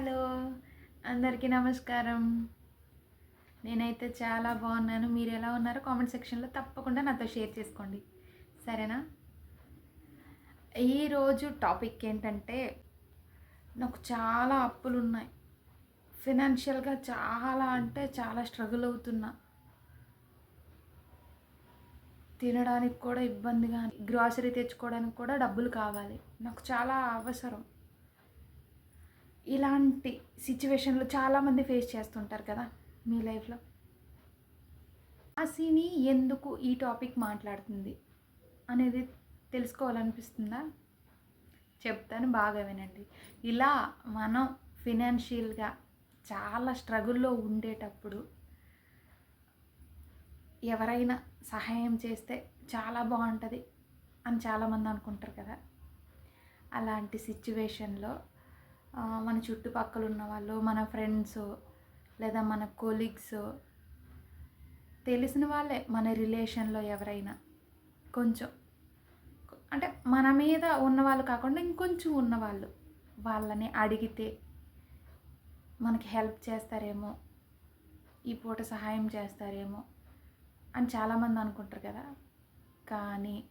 Hello అందరికీ నమస్కారం. నేనైతే చాలా బాగున్నాను. మీరు ఎలా ఉన్నారో? కామెంట్ సెక్షన్లో తప్పకుండా నాతో షేర్ చేసుకోండి. సరేనా? ఈరోజు టాపిక్ ఏంటంటే నాకు చాలా అప్పులు ఉన్నాయి ఫినాన్షియల్గా చాలా అంటే చాలా స్ట్రగుల్ అవుతున్నా. తినడానికి కూడా ఇబ్బందిగా గ్రాసరీ తెచ్చుకోవడానికి కూడా డబ్బులు కావాలి. నాకు చాలా అవసరం. ఇలాంటి సిచ్యువేషన్లు చాలామంది ఫేస్ చేస్తుంటారు కదా మీ లైఫ్లో? అసిని ఎందుకు ఈ టాపిక్ మాట్లాడుతుంది అనేది తెలుసుకోవాలనిపిస్తుందా? చెప్తాను బాగా వినండి. ఇలా మనం ఫినాన్షియల్గా చాలా స్ట్రగుల్లో ఉండేటప్పుడు ఎవరైనా సహాయం చేస్తే చాలా బాగుంటుంది అని చాలామంది అనుకుంటారు కదా. అలాంటి సిచ్యువేషన్లో మన చుట్టుపక్కల ఉన్న వాళ్ళు మన ఫ్రెండ్స్ లేదా మన కొలీగ్స్ తెలిసిన వాళ్ళే మన రిలేషన్లో ఎవరైనా. కొంచెం. అంటే మన మీద ఉన్నవాళ్ళు కాకుండా ఇంకొంచెం ఉన్నవాళ్ళు వాళ్ళని అడిగితే మనకి హెల్ప్ చేస్తారేమో ఈ పూట సహాయం చేస్తారేమో అని చాలామంది అనుకుంటారు కదా. కానీ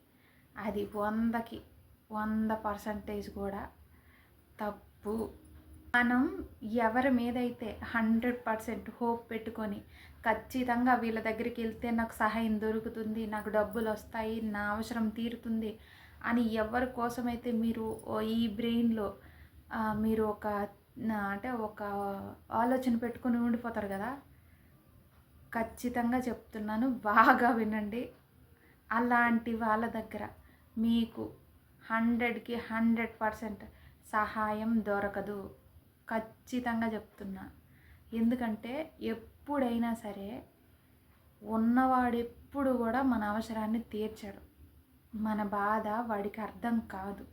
అది వందకి వంద పర్సంటేజ్ కూడా తప్పు మనం ఎవరి మీదైతే హండ్రెడ్ పర్సెంట్ హోప్ పెట్టుకొని ఖచ్చితంగా వీళ్ళ దగ్గరికి వెళ్తే నాకు సహాయం దొరుకుతుంది నాకు డబ్బులు వస్తాయి నా అవసరం తీరుతుంది అని ఎవరి కోసమైతే మీరు ఈ బ్రెయిన్లో మీరు ఒక అంటే ఒక ఆలోచన పెట్టుకొని ఉండిపోతారు కదా? ఖచ్చితంగా చెప్తున్నాను బాగా వినండి. అలాంటి వాళ్ళ దగ్గర మీకు హండ్రెడ్కి హండ్రెడ్ పర్సెంట్ సహాయం దొరకదు. ఖచ్చితంగా చెప్తున్నా. ఎందుకంటే ఎప్పుడైనా సరే ఉన్నవాడెప్పుడు కూడా మన అవసరాన్ని తీర్చడు. మన బాధ వాడికి అర్థం కాదు.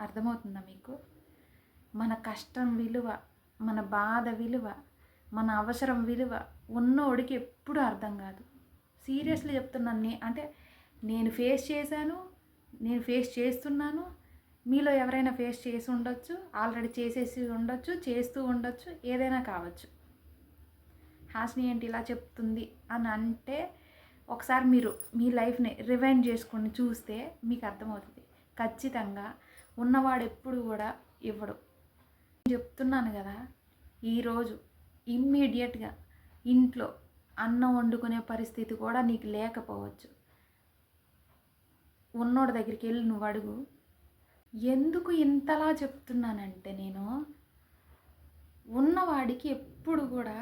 అర్థమవుతుందా మీకు? మన కష్టం విలువ మన బాధ విలువ మన అవసరం విలువ ఉన్నోడికి ఎప్పుడు అర్థం కాదు. సీరియస్లీ చెప్తున్నాను నే అంటే నేను ఫేస్ చేశాను నేను ఫేస్ చేస్తున్నాను మీలో ఎవరైనా ఫేస్ చేసి ఉండొచ్చు ఆల్రెడీ చేసేసి ఉండొచ్చు చేస్తూ ఉండొచ్చు ఏదైనా కావచ్చు. హాస్ని ఏంటి ఇలా చెప్తుంది అని అంటే ఒకసారి మీరు మీ లైఫ్ని రివైండ్ చేసుకొని చూస్తే మీకు అర్థమవుతుంది. ఖచ్చితంగా ఉన్నవాడు ఎప్పుడు కూడా ఇవ్వడు. నేను చెప్తున్నాను కదా ఈరోజు ఇమ్మీడియట్గా ఇంట్లో అన్నం వండుకునే పరిస్థితి కూడా నీకు లేకపోవచ్చు. ఉన్నోడి దగ్గరికి వెళ్ళి నువ్వు అడుగు ఎందుకు ఇంతలా చెప్తున్నానంటే నేను ఉన్నవాడికి ఎప్పుడు కూడా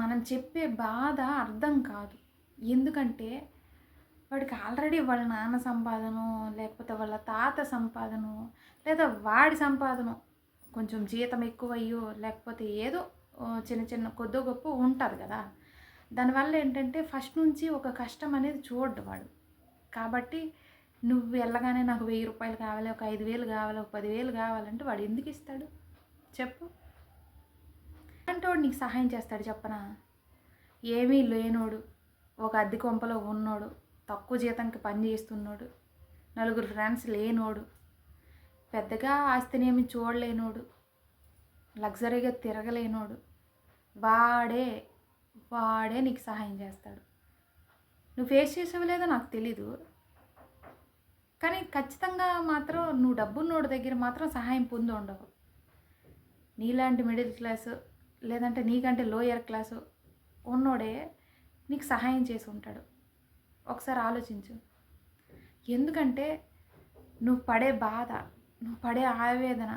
మనం చెప్పే బాధ అర్థం కాదు. ఎందుకంటే వాడికి ఆల్రెడీ వాళ్ళ నాన్న సంపాదన లేకపోతే వాళ్ళ తాత సంపాదన లేదా వాడి సంపాదన కొంచెం జీతం ఎక్కువయ్యో లేకపోతే ఏదో చిన్న చిన్న కొద్దో గొప్ప ఉంటుంది కదా. దానివల్ల ఏంటంటే ఫస్ట్ నుంచి ఒక కష్టం అనేది చూడ్డు వాడు. కాబట్టి నువ్వు వెళ్ళగానే నాకు వెయ్యి రూపాయలు కావాలి ఒక ఐదు వేలు కావాలి ఒక పదివేలు కావాలంటే వాడు ఎందుకు ఇస్తాడు? చెప్పు. అంటే వాడు నీకు సహాయం చేస్తాడు చెప్పనా? ఏమీ లేనోడు ఒక అద్దె కొంపలో ఉన్నోడు తక్కువ జీతంకి పని చేస్తున్నాడు నలుగురు ఫ్రెండ్స్ లేనోడు పెద్దగా ఆస్తినేమి చూడలేనోడు లగ్జరీగా తిరగలేనోడు వాడే వాడే నీకు సహాయం చేస్తాడు. నువ్వు ఫేస్ చేసావు లేదో నాకు తెలీదు. కానీ ఖచ్చితంగా మాత్రం నువ్వు డబ్బున్నోడి దగ్గర మాత్రం సహాయం పొంది ఉండవు. నీలాంటి మిడిల్ క్లాసు లేదంటే నీకంటే లోయర్ క్లాసు ఉన్నోడే నీకు సహాయం చేసి ఉంటాడు. ఒకసారి ఆలోచించు. ఎందుకంటే నువ్వు పడే బాధ నువ్వు పడే ఆవేదన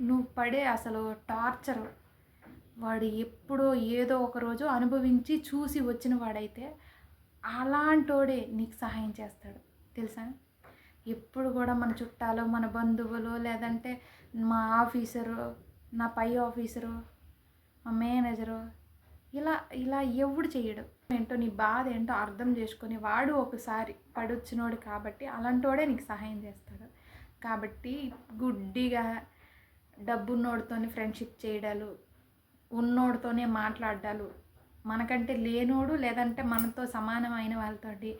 నువ్వు పడే అసలు టార్చరు వాడు ఎప్పుడో ఏదో ఒక రోజు అనుభవించి చూసి వచ్చిన వాడైతే అలాంటోడే నీకు సహాయం చేస్తాడు. తెలుసా? ఎప్పుడు కూడా మన చుట్టాలు మన బంధువులు లేదంటే మా ఆఫీసరు నా పై ఆఫీసరు మా మేనేజరు ఇలా ఇలా ఎవడు చేయడు. ఏంటో నీ బాధ ఏంటో అర్థం చేసుకొని వాడు ఒకసారి పడొచ్చినోడు కాబట్టి అలాంటోడే నీకు సహాయం చేస్తాడు. కాబట్టి గుడ్డిగా డబ్బున్నోడితోనే ఫ్రెండ్షిప్ చేయడాలు ఉన్నోడితోనే మాట్లాడాలు మనకంటే లేనోడు లేదంటే మనతో సమానమైన వాళ్ళతోటి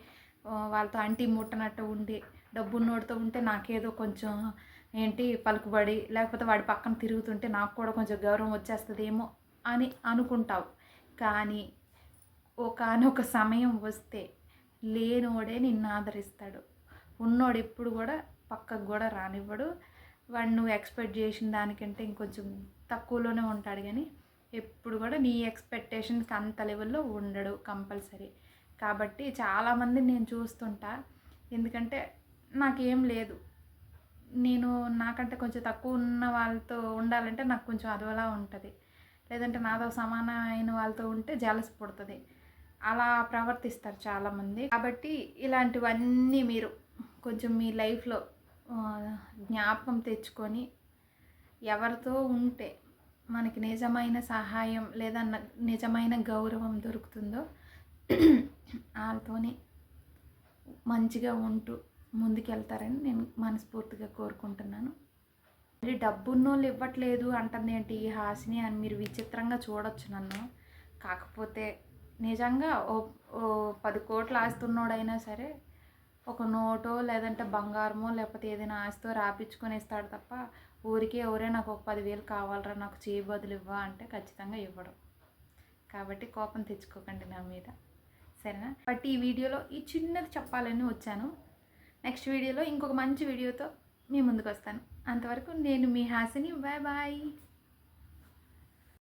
వాళ్ళతో అంటి ముట్టనట్టు ఉండి డబ్బున్నోడితో ఉంటే నాకేదో కొంచెం ఏంటి పలుకుబడి లేకపోతే వాడి పక్కన తిరుగుతుంటే నాకు కూడా కొంచెం గౌరవం వచ్చేస్తుందేమో అని అనుకుంటావు. కానీ ఒకనొక సమయం వస్తే లేనోడే నిన్ను ఆదరిస్తాడు. ఉన్నోడు ఎప్పుడు కూడా పక్కకు కూడా రానివ్వడు. వాడు నువ్వు ఎక్స్పెక్ట్ చేసిన దానికంటే ఇంకొంచెం తక్కువలోనే ఉంటాడు కానీ ఎప్పుడు కూడా నీ ఎక్స్పెక్టేషన్కి అంత లెవెల్లో ఉండడు కంపల్సరీ. కాబట్టి చాలామంది నేను చూస్తుంటా. ఎందుకంటే నాకేం లేదు. నేను నాకంటే కొంచెం తక్కువ ఉన్న వాళ్ళతో ఉండాలంటే నాకు కొంచెం అదోలా ఉంటుంది. లేదంటే నాతో సమానమైన వాళ్ళతో ఉంటే జలసి పుడుతుంది. అలా ప్రవర్తిస్తారు చాలామంది. కాబట్టి ఇలాంటివన్నీ మీరు కొంచెం మీ లైఫ్లో జ్ఞాపకం తెచ్చుకొని ఎవరితో ఉంటే మనకి నిజమైన సహాయం లేదా నిజమైన గౌరవం దొరుకుతుందో వాళ్ళతోనే మంచిగా ఉంటూ ముందుకెళ్తారని నేను మనస్ఫూర్తిగా కోరుకుంటున్నాను. మరి డబ్బున్నోళ్ళు ఇవ్వట్లేదు అంటుంది ఏంటి ఈ హాసిని అని మీరు విచిత్రంగా చూడొచ్చు నన్ను. కాకపోతే నిజంగా ఓ ఓ పది కోట్లు ఆస్తున్నోడైనా సరే ఒక నోటో లేదంటే బంగారమో లేకపోతే ఏదైనా ఆస్తో రాపించుకొని ఇస్తాడు తప్ప ఊరికే ఎవరే నాకు ఒక పదివేలు కావాలరా నాకు చేయి బదులు ఇవ్వా అంటే ఖచ్చితంగా ఇవ్వడం. కాబట్టి కోపం తెచ్చుకోకండి నా మీద. సరేనా? బట్ ఈ వీడియోలో ఈ చిన్నది చెప్పాలని వచ్చాను. నెక్స్ట్ వీడియోలో ఇంకొక మంచి వీడియోతో మీ ముందుకు వస్తాను. అంతవరకు నేను మీ హాసిని. Bye bye.